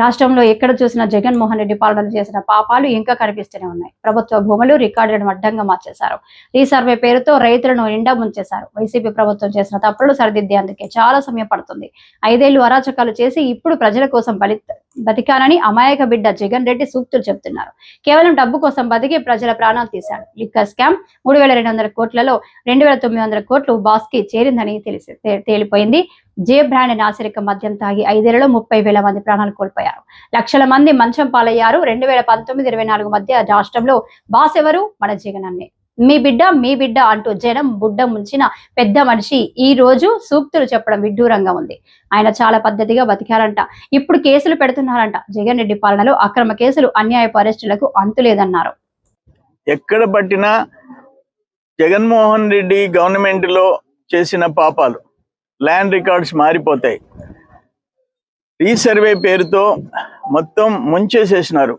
రాష్ట్రంలో ఎక్కడ చూసినా జగన్మోహన్ రెడ్డి పాలనలు చేసిన పాపాలు ఇంకా కనిపిస్తూనే ఉన్నాయి. ప్రభుత్వ భూములు రికార్డులను అడ్డంగా మార్చేశారు. రీసర్వే పేరుతో రైతులను నిండా ముంచేశారు. వైసీపీ ప్రభుత్వం చేసిన తప్పులు సరిదిద్దేందుకే చాలా సమయం పడుతుంది. ఐదేళ్ళు అరాచకాలు చేసి ఇప్పుడు ప్రజల కోసం బలి బతికానని అమాయక బిడ్డ జగన్ రెడ్డి సూక్తులు చెబుతున్నారు. కేవలం డబ్బు కోసం బతికి ప్రజల ప్రాణాలు తీశాడు. లిక్కర్ స్కామ్ మూడు వేల రెండు వందల కోట్లలో రెండు వేల తొమ్మిది వందల కోట్లు బాస్కి చేరిందని తెలిసి తేలిపోయింది. జే బ్రాండ్ నాసిరిక మద్యం తాగి ఐదేళ్ళలో ముప్పై వేల మంది ప్రాణాలు కోల్పోయారు. లక్షల మంది మంచం పాలయ్యారు. రెండు వేల పంతొమ్మిది ఇరవై నాలుగు మధ్య రాష్ట్రంలో బాస్ ఎవరు? మన జగన్ అన్నే మీ బిడ్డ మీ బిడ్డ అంటూ జనం బుడ్డ ముంచిన పెద్ద మనిషి ఈ రోజు సూక్తులు చెప్పడం విడ్డూరంగా ఉంది. ఆయన చాలా పద్ధతిగా బతికారంట. ఇప్పుడు కేసులు పెడుతున్నారంట. జగన్ రెడ్డి పాలనలో అక్రమ కేసులు అన్యాయపు అరెస్టులకు అంతులేదన్నారు ఎక్కడ పట్టినా జగన్మోహన్ రెడ్డి గవర్నమెంట్లో చేసిన పాపాలు. ల్యాండ్ రికార్డ్స్ మారిపోతాయి. రీసర్వే పేరుతో మొత్తం ముంచేసేసినారు.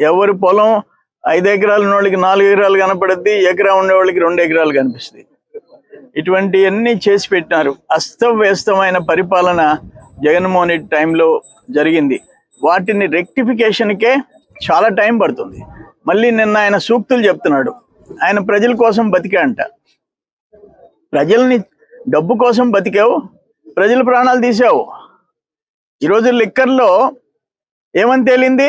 ఎవరి పొలం ఐదు ఎకరాలు ఉన్న వాళ్ళకి నాలుగు ఎకరాలు కనపడుద్ది ఎకరా ఉండేవాళ్ళకి రెండు ఎకరాలు కనిపిస్తుంది. ఇటువంటివన్నీ చేసి పెట్టినారు. అస్తవ్యస్తమైన పరిపాలన జగన్మోహన్ రెడ్డి టైంలో జరిగింది. వాటిని రెక్టిఫికేషన్కే చాలా టైం పడుతుంది. మళ్ళీ నిన్న ఆయన సూక్తులు చెప్తున్నాడు. ఆయన ప్రజల కోసం బతికా అంట ప్రజల్ని డబ్బు కోసం బతికావు ప్రజల ప్రాణాలు తీసావు. ఈరోజు లిక్కర్లో ఏమని తేలింది?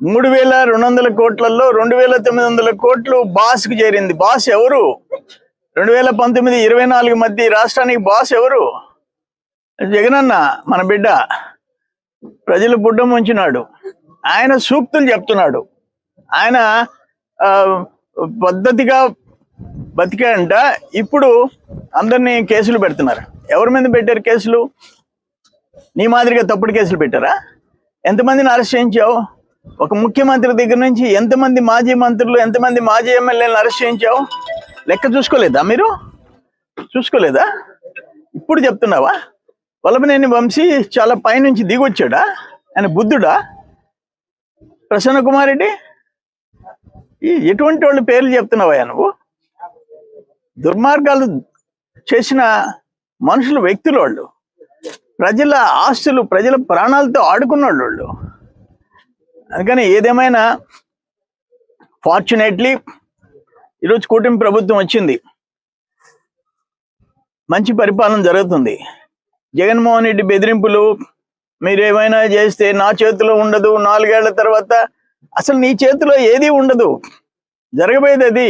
మూడు వేల రెండు వందల కోట్లలో రెండు వేల తొమ్మిది వందల కోట్లు బాస్కు చేరింది. బాస్ ఎవరు? రెండు వేల పంతొమ్మిది ఇరవై నాలుగు మధ్య రాష్ట్రానికి బాస్ ఎవరు? జగనన్న మన బిడ్డ. ప్రజలు బుడ్డం ఉంచినాడు ఆయన సూక్తులు చెప్తున్నాడు. ఆయన పద్ధతిగా బతికాడంట. ఇప్పుడు అందరినీ కేసులు పెడుతున్నారు. ఎవరి మీద పెట్టారు కేసులు? నీ మాదిరిగా తప్పుడు కేసులు పెట్టారా? ఎంతమందిని అరెస్ట్ చేయించావు? ఒక ముఖ్యమంత్రి దగ్గర నుంచి ఎంతమంది మాజీ మంత్రులు ఎంతమంది మాజీ ఎమ్మెల్యేలను అరెస్ట్ చేయించావు? లెక్క చూసుకోలేదా మీరు? చూసుకోలేదా? ఇప్పుడు చెప్తున్నావా? వల్లభనేని వంశీ చాలా పైనుంచి దిగొచ్చాడా? ఆయన బుద్ధుడా? ప్రసన్న కుమార్ రెడ్డి? ఎటువంటి వాళ్ళు పేర్లు చెప్తున్నావా నువ్వు? దుర్మార్గాలు చేసిన మనుషులు వ్యక్తులు వాళ్ళు. ప్రజల ఆస్తులు ప్రజల ప్రాణాలతో ఆడుకున్న వాళ్ళు. అందుకని ఏదేమైనా ఫార్చునేట్లీ ఈరోజు కూటమి ప్రభుత్వం వచ్చింది. మంచి పరిపాలన జరుగుతుంది. జగన్మోహన్ రెడ్డి బెదిరింపులు మీరు ఏమైనా చేస్తే నా చేతిలో ఉండదు. నాలుగేళ్ళ తర్వాత అసలు నీ చేతిలో ఏది ఉండదు. జరగబోయేది అది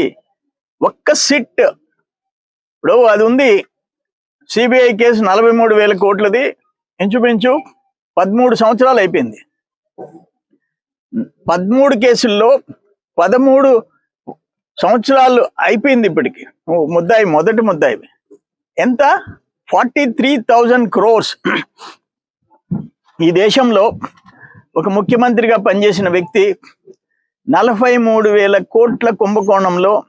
ఒక్క సిట్ ఇప్పుడు అది ఉంది. సిబిఐ కేసు నలభై మూడు వేల కోట్లది. ఇంచుమించు పదమూడు సంవత్సరాలు అయిపోయింది. పదమూడు కేసుల్లో పదమూడు సంవత్సరాలు అయిపోయింది ఇప్పటికి. ముద్దాయి మొదటి ముద్దాయి. ఎంత? Forty three thousand crores. ఈ దేశంలో ఒక ముఖ్యమంత్రిగా పనిచేసిన వ్యక్తి నలభై మూడు వేల కోట్ల కుంభకోణంలో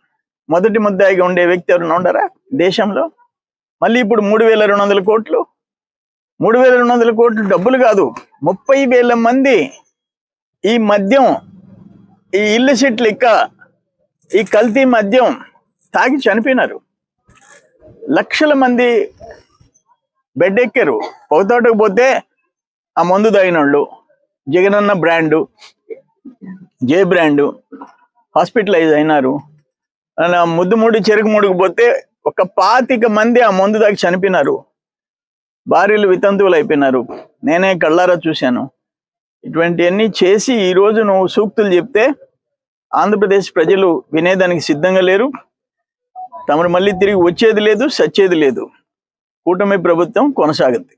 మొదటి ముద్దాయిగా ఉండే వ్యక్తి ఎవరైనా ఉండరా దేశంలో? మళ్ళీ ఇప్పుడు మూడు వేల రెండు వందల కోట్లు. మూడు వేల రెండు వందల కోట్లు డబ్బులు కాదు. ముప్పై వేల మంది ఈ మద్యం ఈ ఇల్లిసిట్ లెక్క ఈ కల్తీ మద్యం తాగి చనిపోయినారు. లక్షల మంది బెడ్ ఎక్కారు పొగతోటకు పోతే ఆ మందు తాగినోళ్ళు Jagananna brand J brand hospitalise అయినారు. ముద్దు ముడి చెరుకు ముడుకు పోతే ఒక పాతిక మంది ఆ మందు దాకా చనిపోయినారు. భార్యలు వితంతువులు అయిపోయినారు నేనే కళ్ళారా చూశాను. ఇటువంటివన్నీ చేసి ఈ నువ్వు సూక్తులు చెప్తే ఆంధ్రప్రదేశ్ ప్రజలు వినేదానికి సిద్ధంగా లేరు. తమరు మళ్ళీ తిరిగి వచ్చేది లేదు సచ్చేది లేదు. కూటమి ప్రభుత్వం కొనసాగుద్ది